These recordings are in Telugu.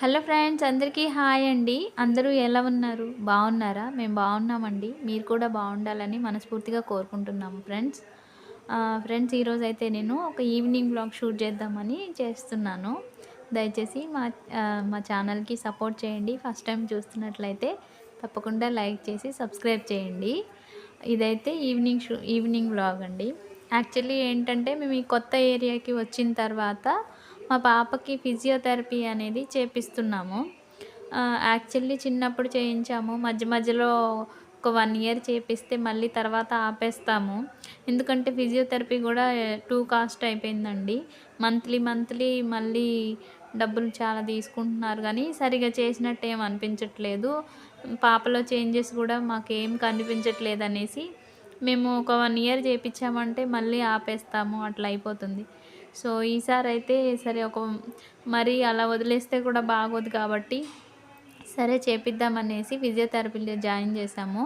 హలో ఫ్రెండ్స్ అందరికీ హాయ్ అండి. అందరూ ఎలా ఉన్నారు? బాగున్నారా? మేము బాగున్నామండి. మీరు కూడా బాగుండాలని మనస్ఫూర్తిగా కోరుకుంటున్నాము ఫ్రెండ్స్. ఫ్రెండ్స్ ఈరోజు అయితే నేను ఒక ఈవినింగ్ బ్లాగ్ షూట్ చేద్దామని చేస్తున్నాను. దయచేసి మా మా ఛానల్కి సపోర్ట్ చేయండి. ఫస్ట్ టైం చూస్తున్నట్లయితే తప్పకుండా లైక్ చేసి సబ్స్క్రైబ్ చేయండి. ఇదైతే ఈవినింగ్ షూ ఈవినింగ్ బ్లాగ్ అండి. యాక్చువల్లీ ఏంటంటే మేము ఈ కొత్త ఏరియాకి వచ్చిన తర్వాత మా పాపకి ఫిజియోథెరపీ అనేది చేపిస్తున్నాము. యాక్చువల్లీ చిన్నప్పుడు చేయించాము. మధ్య మధ్యలో ఒక వన్ ఇయర్ చేపిస్తే మళ్ళీ తర్వాత ఆపేస్తాము. ఎందుకంటే ఫిజియోథెరపీ కూడా టూ కాస్ట్ అయిపోయిందండి. మంత్లీ మంత్లీ మళ్ళీ డబ్బులు చాలా తీసుకుంటున్నారు. కానీ సరిగా చేసినట్టు ఏం అనిపించట్లేదు. పాపలో చేంజెస్ కూడా మాకేం కనిపించట్లేదు అనేసి మేము ఒక వన్ ఇయర్ చేయించామంటే మళ్ళీ ఆపేస్తాము. అట్లా అయిపోతుంది. సో ఈసారి అయితే సరే ఒక మరి అలా వదిలేస్తే కూడా బాగోదు కాబట్టి సరే చేపిద్దామనేసి ఫిజియోథెరపీలో జాయిన్ చేశాము.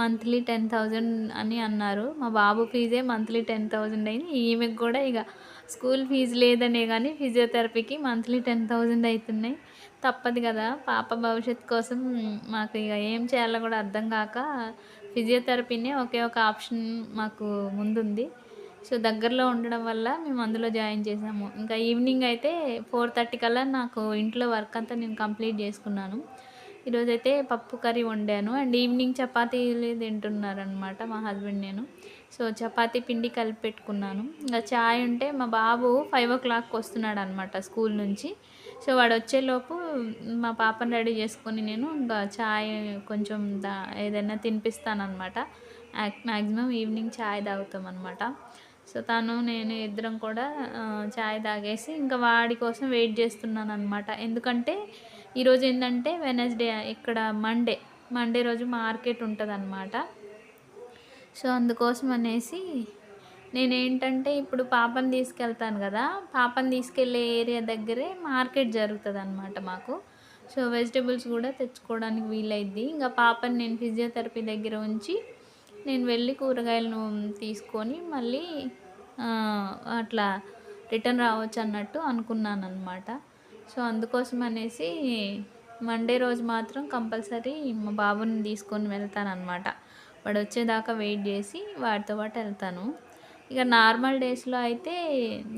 మంత్లీ టెన్ థౌజండ్ అని అన్నారు. మా బాబు ఫీజే మంత్లీ టెన్ థౌజండ్ అయింది. ఈమెకు కూడా ఇక స్కూల్ ఫీజు లేదనే కానీ ఫిజియోథెరపీకి మంత్లీ టెన్ థౌజండ్ అవుతున్నాయి. తప్పదు కదా. పాప భవిష్యత్తు కోసం మాకు ఇక ఏం చేయాలో కూడా అర్థం కాక ఫిజియోథెరపీనే ఒకే ఒక ఆప్షన్ మాకు ముందుంది. సో దగ్గరలో ఉండడం వల్ల మేము అందులో జాయిన్ చేసాము ఇంకా ఈవినింగ్ అయితే ఫోర్ థర్టీ కల్లా నాకు ఇంట్లో వర్క్ అంతా నేను కంప్లీట్ చేసుకున్నాను. ఈరోజైతే పప్పు కర్రీ వండాను. అండ్ ఈవినింగ్ చపాతీలు తింటున్నారనమాట మా హస్బెండ్ నేను. సో చపాతీ పిండి కలిపి పెట్టుకున్నాను. ఇంకా చాయ్ ఉంటే మా బాబు ఫైవ్ ఓ క్లాక్కి వస్తున్నాడు అనమాట స్కూల్ నుంచి. సో వాడు వచ్చేలోపు మా పాపని రెడీ చేసుకొని నేను ఇంకా చాయ్ కొంచెం ఏదైనా తినిపిస్తాను అనమాట మ్యాక్సిమం ఈవినింగ్ చాయ్ తాగుతాం అనమాట సో తను నేను ఇద్దరం కూడా చాయ్ తాగేసి ఇంకా వాడి కోసం వెయిట్ చేస్తున్నాను అనమాట ఎందుకంటే ఈరోజు ఏంటంటే వెనస్డే ఇక్కడ మండే మండే రోజు మార్కెట్ ఉంటుంది అనమాట సో అందుకోసం అనేసి నేనేంటంటే ఇప్పుడు పాపని తీసుకెళ్తాను కదా పాపని తీసుకెళ్ళే ఏరియా దగ్గరే మార్కెట్ జరుగుతుంది అనమాట మాకు. సో వెజిటేబుల్స్ కూడా తెచ్చుకోవడానికి వీలైద్ది. ఇంకా పాపని నేను ఫిజియోథెరపీ దగ్గర ఉంచి నేను వెళ్ళి కూరగాయలను తీసుకొని మళ్ళీ అట్లా రిటర్న్ రావచ్చు అన్నట్టు అనుకున్నాను అనమాట సో అందుకోసం అనేసి మండే రోజు మాత్రం కంపల్సరీ మా బాబుని తీసుకొని వెళ్తానమాట వాడు వచ్చేదాకా వెయిట్ చేసి వాడితో పాటు వెళ్తాను. ఇక నార్మల్ డేస్లో అయితే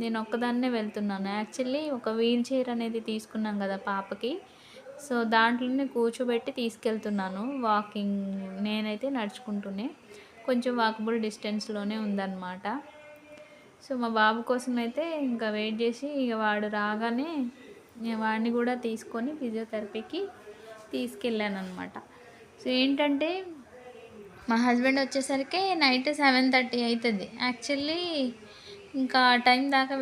నేను ఒక్కదాన్నే వెళ్తున్నాను. యాక్చువల్లీ ఒక వీల్ చైర్ అనేది తీసుకున్నాం కదా పాపకి. సో దాంట్లోనే కూర్చోబెట్టి తీసుకెళ్తున్నాను. వాకింగ్ నేనైతే నడుచుకుంటూనే. కొంచెం వాకబుల్ డిస్టెన్స్లోనే ఉందన్నమాట. సో మా బాబు కోసం అయితే ఇంకా వెయిట్ చేసి ఇక వాడు రాగానే వాడిని కూడా తీసుకొని ఫిజియోథెరపీకి తీసుకెళ్ళాను అనమాట సో ఏంటంటే మా హస్బెండ్ వచ్చేసరికి నైట్ సెవెన్ థర్టీ అవుతుంది యాక్చువల్లీ ఇంకా టైం దాకా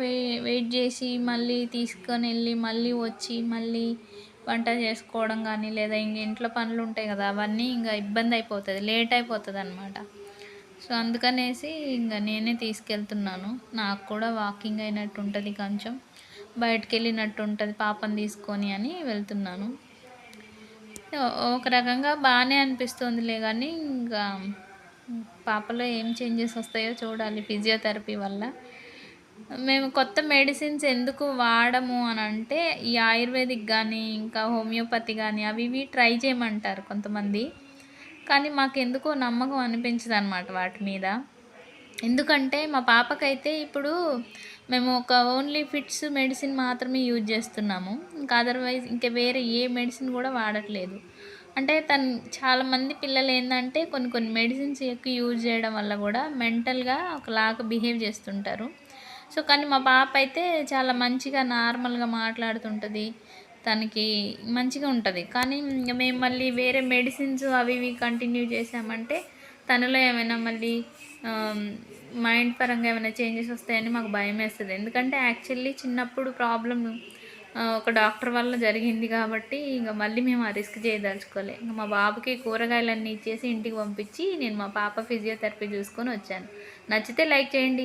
వెయిట్ చేసి మళ్ళీ తీసుకొని వెళ్ళి మళ్ళీ వచ్చి మళ్ళీ వంట చేసుకోవడం కానీ లేదా ఇంక ఇంట్లో పనులు ఉంటాయి కదా అవన్నీ ఇంకా ఇబ్బంది అయిపోతుంది లేట్ అయిపోతుంది అనమాట సో అందుకనేసి ఇంకా నేనే తీసుకెళ్తున్నాను. నాకు కూడా వాకింగ్ అయినట్టు ఉంటుంది కొంచెం. బయటకు వెళ్ళినట్టు ఉంటుంది పాపని తీసుకొని అని వెళ్తున్నాను. ఒక రకంగా బాగానే అనిపిస్తుందిలే కానీ ఇంకా పాపలో ఏం చేంజెస్ వస్తాయో చూడాలి ఫిజియోథెరపీ వల్ల. మేము కొత్త మెడిసిన్స్ ఎందుకు వాడము అని అంటే ఈ ఆయుర్వేదిక్ కానీ ఇంకా హోమియోపతి కానీ అవి ఇవి ట్రై చేయమంటారు కొంతమంది. కానీ మాకు ఎందుకో నమ్మకం అనిపించదు అనమాట వాటి మీద. ఎందుకంటే మా పాపకైతే ఇప్పుడు మేము ఒక ఓన్లీ ఫిట్స్ మెడిసిన్ మాత్రమే యూజ్ చేస్తున్నాము. ఇంకా అదర్వైజ్ ఇంకా వేరే ఏ మెడిసిన్ కూడా వాడట్లేదు. అంటే తను చాలామంది పిల్లలు ఏంటంటే కొన్ని కొన్ని మెడిసిన్స్ ఎక్కువ యూజ్ చేయడం వల్ల కూడా మెంటల్గా ఒకలాగా బిహేవ్ చేస్తుంటారు. సో కానీ మా పాప అయితే చాలా మంచిగా నార్మల్గా మాట్లాడుతుంటుంది. తనకి మంచిగా ఉంటుంది. కానీ మేము మళ్ళీ వేరే మెడిసిన్స్ అవి ఇవి కంటిన్యూ చేసామంటే తనలో ఏమైనా మళ్ళీ మైండ్ పరంగా ఏమైనా చేంజెస్ వస్తాయని మాకు భయం వేస్తుంది. ఎందుకంటే యాక్చువల్లీ చిన్నప్పుడు ప్రాబ్లం ఒక డాక్టర్ వల్ల జరిగింది కాబట్టి ఇంకా మళ్ళీ మేము ఆ రిస్క్ చేయదలుచుకోలే. ఇంకా మా బాబుకి కూరగాయలన్నీ ఇచ్చేసి ఇంటికి పంపించి నేను మా పాప ఫిజియోథెరపీ చూసుకొని వచ్చాను. నచ్చితే లైక్ చేయండి.